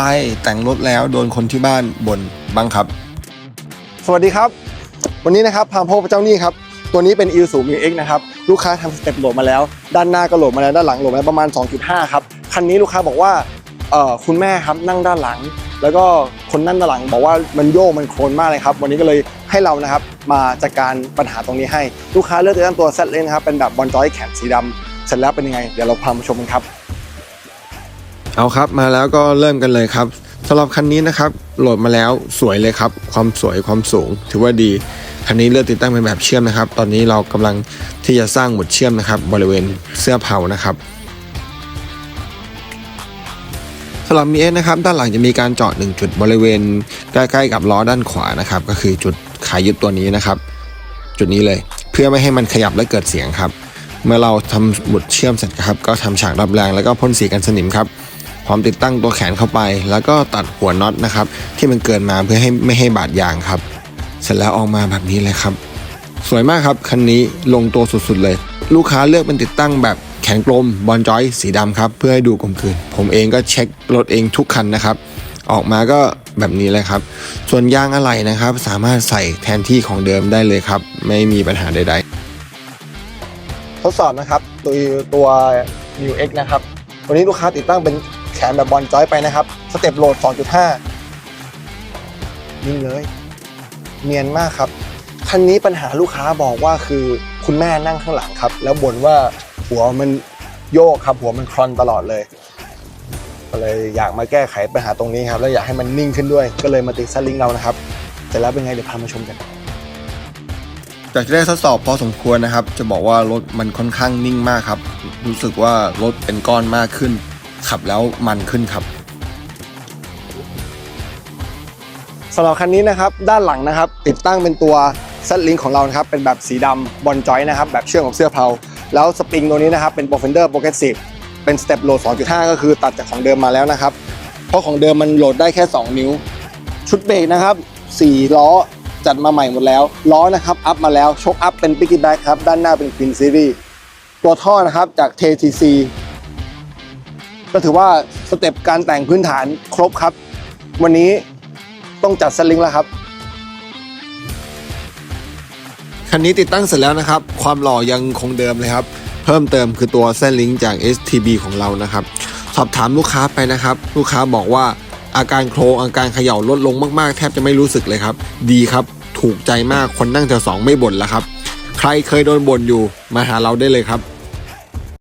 รแต่งรถแล้วโดนคนที่บ้านบ่นบ้างครับ สวัสดีครับ วันนี้นะครับพาพบกับเจ้านี้ครับ ตัวนี้เป็น i s u m u x นะครับ ลูกค้าทำสเต็ปโหลดมาแล้ว ด้านหน้าก็โหลดมาแล้ว ด้านหลังโหลดมาประมาณ 2.5 ครับ คันนี้ลูกค้าบอกว่าคุณแม่ครับนั่งด้านหลัง แล้วก็คนนั่งด้านหลัง บอกว่ามันโยกมันโคลนมากเลยครับ วันนี้ก็เลยให้เรานะครับมาจัดการปัญหาตรงนี้ให้ ลูกค้าเลือกตั้งตัวเซตเลนนะครับเป็นแบบบอลจอยแขนสีดำเสร็จแล้วเป็นยังไง เดี๋ยวเราพามาชมกันครับ เอาครับมาแล้วก็เริ่มกันเลยครับสำหรับคันนี้นะครับโหลดมาแล้วสวยเลยครับ ความสวยความสูง ถือว่าดีคันนี้เลือกติดตั้งเป็นแบบเชื่อมนะครับ ตอนนี้เรากำลังที่จะสร้างหมุดเชื่อมนะครับ บริเวณเสื้อเผานะครับสำหรับมีเอนะครับด้านหลังจะมีการเจาะ1จุดบริเวณใกล้ๆกับล้อด้านขวานะครับ ก็คือจุดขายึดตัวนี้นะครับ จุดนี้เลยเพื่อไม่ให้มันขยับและเกิดเสียงครับ เมื่อเราทำหมุดเชื่อมเสร็จครับ ก็ทำฉากรับแรงแล้วก็พ่นสีกันสนิมครับ พร้อมติดตั้งตัวแขนเข้าไป แล้วก็ตัดหัวน็อตนะครับที่มันเกินมาเพื่อให้ไม่ให้บาดยางครับ เสร็จแล้วออกมาแบบนี้เลยครับ สวยมากครับคันนี้ลงตัวสุดๆเลย ลูกค้าเลือกเป็นติดตั้งแบบแขนกลมบอลจอยสีดำครับเพื่อให้ดูกลมกลืนผมเองก็เช็ครถเองทุกคันนะครับ ออกมาก็แบบนี้เลยครับ ส่วนยางอะไหล่นะครับ สามารถใส่แทนที่ของเดิมได้เลยครับ ไม่มีปัญหาใด ๆ ทดสอบนะครับตัวตัว New X นะครับ วันนี้ลูกค้าติดตั้งเป็น แขนแบบบอลจอยไปนะครับ สเต็ปโหลด 2.5 นิ่งเลย เนียนมากครับ คันนี้ปัญหาลูกค้าบอกว่าคือคุณแม่นั่งข้างหลังครับ แล้วบ่นว่าหัวมันโยกครับ หัวมันคลอนตลอดเลย ก็เลยอยากมาแก้ไขปัญหาตรงนี้ครับ แล้วอยากให้มันนิ่งขึ้นด้วย ก็เลยมาติดซัลลิงเรานะครับเสร็จแล้วเป็นไงเดี๋ยวพามาชมกัน จากที่ได้ทดสอบพอสมควรนะครับ จะบอกว่ารถมันค่อนข้างนิ่งมากครับ รู้สึกว่ารถเป็นก้อนมากขึ้น ขับแล้วมันขึ้นครับสำหรับคันนี้นะครับด้านหลังนะครับ ติดตั้งเป็นตัวเซตลิงของเรานะครับเป็นแบบสีดำบอลจอยนะครับแบบเชื่อมกับเสื้อเพลาแล้วสปริงตัวนี้นะครับเป็น Profender Pocket 10เป็นสเต็ปโหลด 2.5 ก็คือตัดจากของเดิมมาแล้วนะครับ เพราะของเดิมมันโหลดได้แค่ 2 นิ้ว ชุดเบรกนะครับ4ล้อจัดมาใหม่หมดแล้ว ล้อนะครับอัพมาแล้วชกอัพเป็น Picky Back ครับด้านหน้าเป็น Queen Series ตัวท่อนะครับจาก TTC ก็ถือว่าสเต็ปการแต่งพื้นฐานครบครับ วันนี้ต้องจัดสลิงแล้วครับ คันนี้ติดตั้งเสร็จแล้วนะครับ ความหล่อยังคงเดิมเลยครับ เพิ่มเติมคือตัวเส้นลิงจาก STB ของเรานะครับ สอบถามลูกค้าไปนะครับ ลูกค้าบอกว่าอาการโครงอาการเขย่าลดลงมากๆ แทบจะไม่รู้สึกเลยครับ ดีครับ ถูกใจมากคนนั่งแถวสองไม่บ่นแล้วครับ ใครเคยโดนบ่นอยู่มาหาเราได้เลยครับ